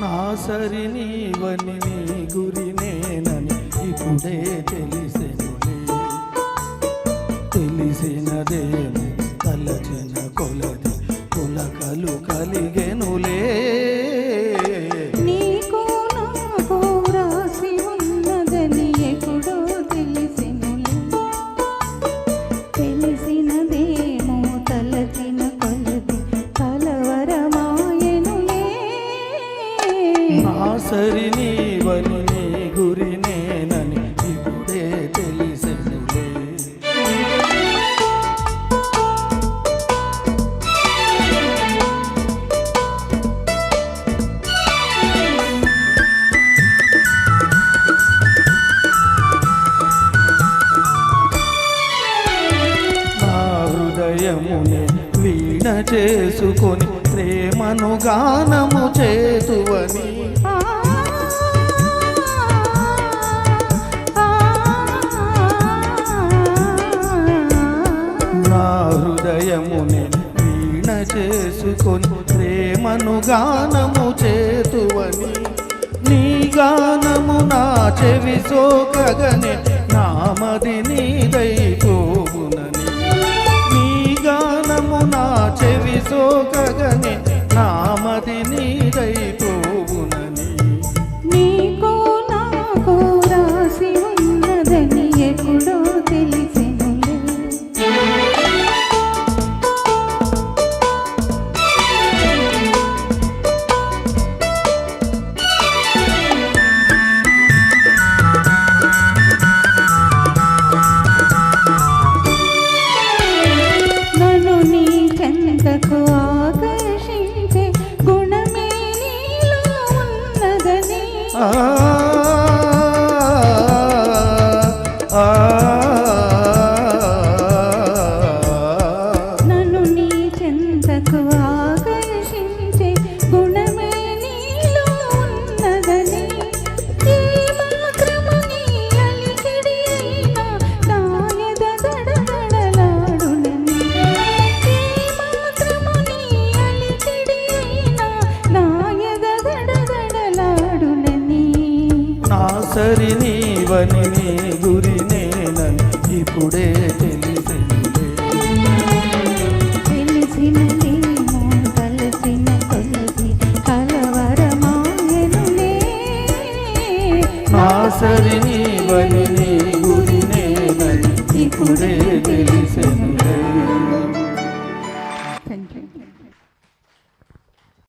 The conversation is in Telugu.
నా సరి నీవని నీ గురి నేనని ఇప్పుడే తెలిసెనులే. తెలిసినదేమో తలచిన కొలది కులకలు కలిగే నా సరి నీవని నీ గురి నేనని ఇప్పుడే తెలిసెనులే నా హృదయమునే వీణ చేసుకొని ప్రేమను గానము చేతువని నిన్న చేసుకొని ప్రేమను గానము చేతువని నీ గానము నా చెవి సోకగనే నామది నీదై ఉన్నదని నా సరి నీవని నీ గురి నేనని ఇప్పుడే తెలిసిందే. తెలిసినదేమో తలసిన కొలది కలవరమాయనులే నా సరి నీవని నీ గురి నేనని ఇప్పుడే తెలిసిందే. Thank you